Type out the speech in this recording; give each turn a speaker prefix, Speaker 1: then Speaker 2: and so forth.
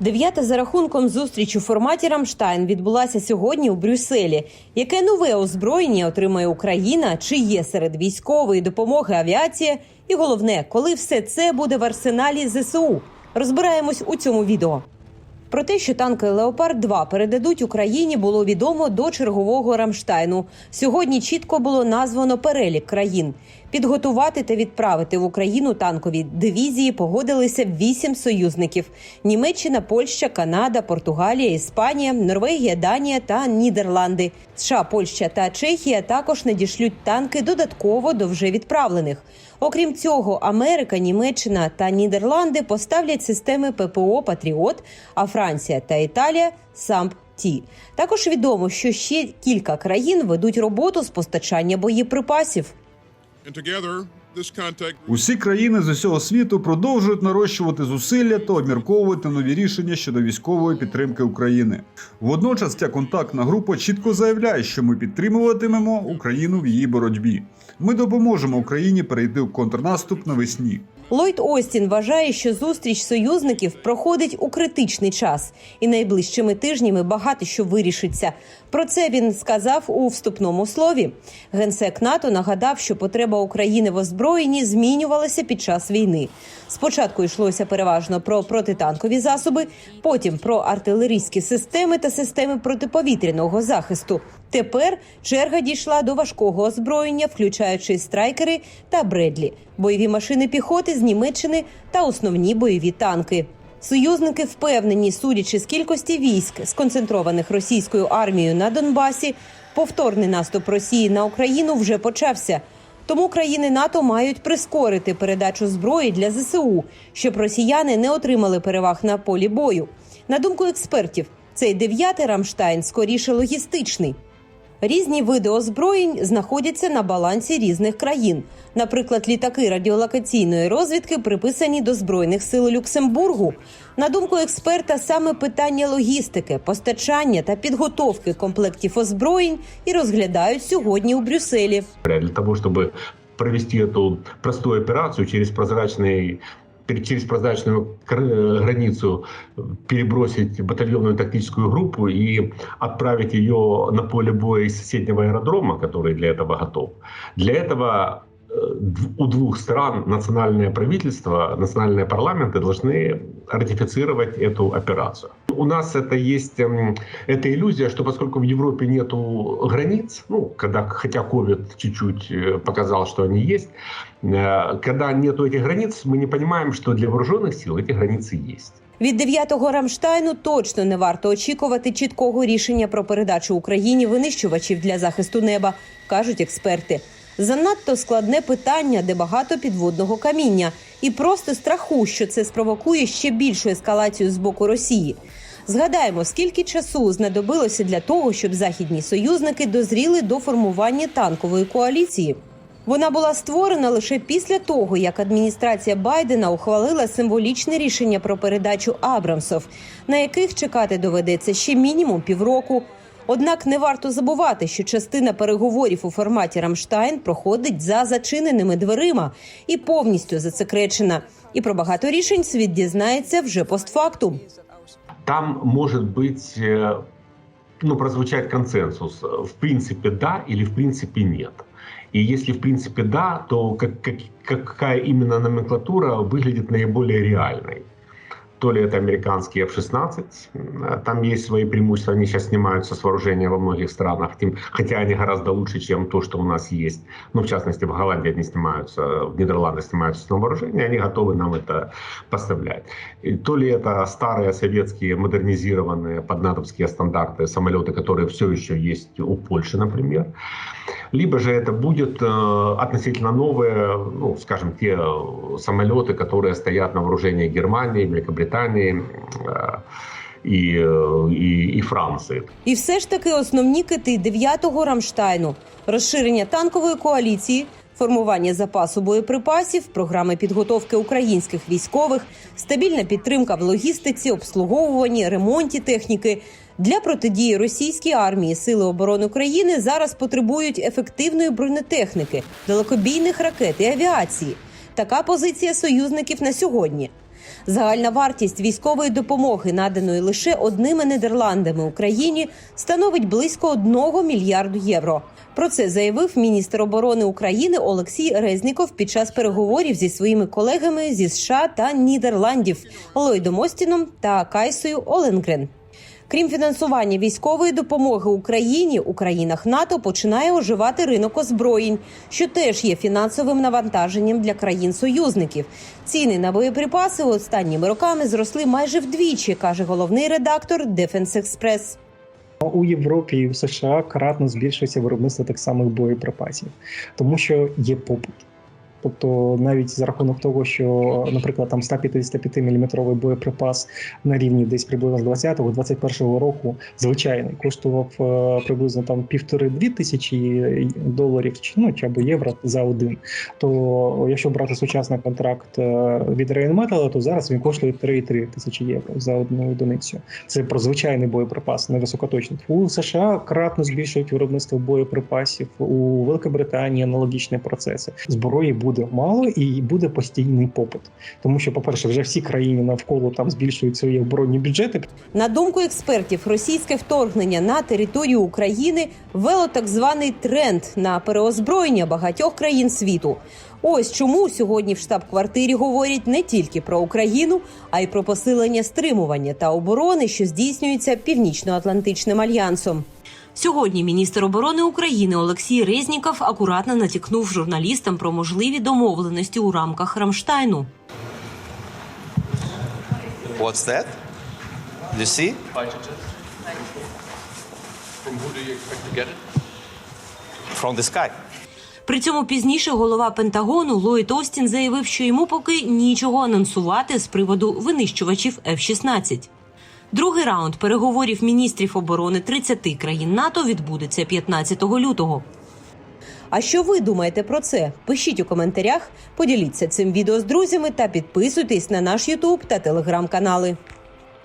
Speaker 1: Дев'ята за рахунком зустріч у форматі Рамштайн відбулася сьогодні у Брюсселі. Яке нове озброєння отримає Україна? Чи є серед військової допомоги авіація? І головне, коли все це буде в арсеналі ЗСУ? Розбираємось у цьому відео. Про те, що танки Леопард 2 передадуть Україні, було відомо до чергового Рамштайну. Сьогодні чітко було названо перелік країн. Підготувати та відправити в Україну танкові дивізії погодилися вісім союзників: Німеччина, Польща, Канада, Португалія, Іспанія, Норвегія, Данія та Нідерланди. США, Польща та Чехія також надішлють танки додатково до вже відправлених. Окрім цього, Америка, Німеччина та Нідерланди поставлять системи ППО Патріот, а Франція та Італія самп. Ті також відомо, що ще кілька країн ведуть роботу з постачання боєприпасів.
Speaker 2: Усі країни з усього світу продовжують нарощувати зусилля та обмірковувати нові рішення щодо військової підтримки України. Водночас ця контактна група чітко заявляє, що ми підтримуватимемо Україну в її боротьбі. Ми допоможемо Україні перейти в контрнаступ навесні.
Speaker 1: Ллойд Остін вважає, що зустріч союзників проходить у критичний час, і найближчими тижнями багато що вирішиться. Про це він сказав у вступному слові. Генсек НАТО нагадав, що потреба України в озброєнні змінювалася під час війни. Спочатку йшлося переважно про протитанкові засоби, потім про артилерійські системи та системи протиповітряного захисту. Тепер черга дійшла до важкого озброєння, включаючи страйкери та бредлі, бойові машини піхоти з Німеччини та основні бойові танки. Союзники впевнені, судячи з кількості військ, сконцентрованих російською армією на Донбасі, повторний наступ Росії на Україну вже почався. Тому країни НАТО мають прискорити передачу зброї для ЗСУ, щоб росіяни не отримали переваг на полі бою. На думку експертів, цей дев'ятий Рамштайн скоріше логістичний. Різні види озброєнь знаходяться на балансі різних країн. Наприклад, літаки радіолокаційної розвідки приписані до збройних сил Люксембургу. На думку експерта, саме питання логістики, постачання та підготовки комплектів озброєнь і розглядають сьогодні у Брюсселі.
Speaker 3: для того, чтобы провести эту простую операцию через прозрачный пер- через прозрачную кр- э, границу перебросить батальонную тактическую группу и отправить ее на поле боя из соседнего аэродрома, который для этого готов. Для этого э, дв- у двух стран национальное правительство, национальные парламенты должны ратифицировать эту операцию. У нас это есть эм, эта иллюзия, что поскольку в Европе нету границ, ну, когда, хотя COVID чуть-чуть э, показал, что они есть, э, когда нету этих границ, мы не понимаем, что для вооруженных сил эти границы есть.
Speaker 1: Від дев'ятого Рамштайну точно не варто очікувати чіткого рішення про передачу Україні винищувачів для захисту неба, кажуть експерти. Занадто складне питання, де багато підводного каміння, і просто страху, що це спровокує ще більшу ескалацію з боку Росії. Згадаємо, скільки часу знадобилося для того, щоб західні союзники дозріли до формування танкової коаліції. Вона була створена лише після того, як адміністрація Байдена ухвалила символічне рішення про передачу Абрамсов, на яких чекати доведеться ще мінімум півроку. Однак не варто забувати, що частина переговорів у форматі Рамштайн проходить за зачиненими дверима і повністю засекречена. І про багато рішень світ дізнається вже постфактум.
Speaker 3: Там может быть, э, ну, прозвучать консенсус. В принципе, да или в принципе нет. И если в принципе да, то как, как, какая именно номенклатура выглядит наиболее реальной? То ли это американские F-16, э, там есть свои преимущества, они сейчас снимаются с вооружения во многих странах, хотя они гораздо лучше, чем то, что у нас есть. Ну, в частности, в Голландии они снимаются, в Нидерландах снимаются с вооружения, они готовы нам это поставлять. И то ли это старые советские модернизированные под натовские стандарты самолеты, которые все еще есть у Польши, например. Либо же это будет э, относительно новые, ну, скажем, те э, самолеты, которые стоят на вооружении Германии, Великобритании э, и, э, и, и Франции.
Speaker 1: І все ж таки основні кити дев'ятого Рамштайну: розширення танкової коаліції, формування запасу боєприпасів, програми підготовки українських військових, стабільна підтримка в логістиці, обслуговуванні, ремонті техніки. Для протидії російській армії сили оборони України зараз потребують ефективної бронетехніки, далекобійних ракет і авіації. Така позиція союзників на сьогодні. Загальна вартість військової допомоги, наданої лише одними Нідерландами Україні, становить близько 1 мільярду євро. Про це заявив міністр оборони України Олексій Резніков під час переговорів зі своїми колегами зі США та Нідерландів Ллойдом Остіном та Кайсою Оленгрен. Крім фінансування військової допомоги Україні у країнах НАТО починає оживати ринок озброєнь, що теж є фінансовим навантаженням для країн-союзників. Ціни на боєприпаси останніми роками зросли майже вдвічі, каже головний редактор Defense Express.
Speaker 4: У Європі і в США кратно збільшується виробництво так самих боєприпасів, тому що є попит. Тобто, навіть за рахунок того, що, наприклад, там 155 мм боєприпас на рівні десь приблизно з 20-21 року, звичайний, коштував е, приблизно там півтори-дві тисячі доларів чи ну чи або євро за один. То якщо брати сучасний контракт е, від Rheinmetall, то зараз він коштує 3,3 тисячі євро за одну одиницю. Це про звичайний боєприпас, не високоточний. У США кратно збільшують виробництво боєприпасів. У Великобританії аналогічні процеси. Зброї буде мало і буде постійний попит. Тому що, по-перше, вже всі країни навколо там збільшують свої оборонні бюджети.
Speaker 1: На думку експертів, російське вторгнення на територію України вело так званий тренд на переозброєння багатьох країн світу. Ось чому сьогодні в штаб-квартирі говорять не тільки про Україну, а й про посилення стримування та оборони, що здійснюється північно-атлантичним альянсом. Сьогодні міністр оборони України Олексій Резніков акуратно натякнув журналістам про можливі домовленості у рамках Рамштайну.
Speaker 5: What's that? You see?
Speaker 6: From who do you expect to get it?
Speaker 5: From the sky.
Speaker 1: При цьому пізніше голова Пентагону Ллойд Остін заявив, що йому поки нічого анонсувати з приводу винищувачів F-16. Другий раунд переговорів міністрів оборони 30 країн НАТО відбудеться 15 лютого. А що ви думаєте про це? Пишіть у коментарях, поділіться цим відео з друзями та підписуйтесь на наш Ютуб та телеграм-канали.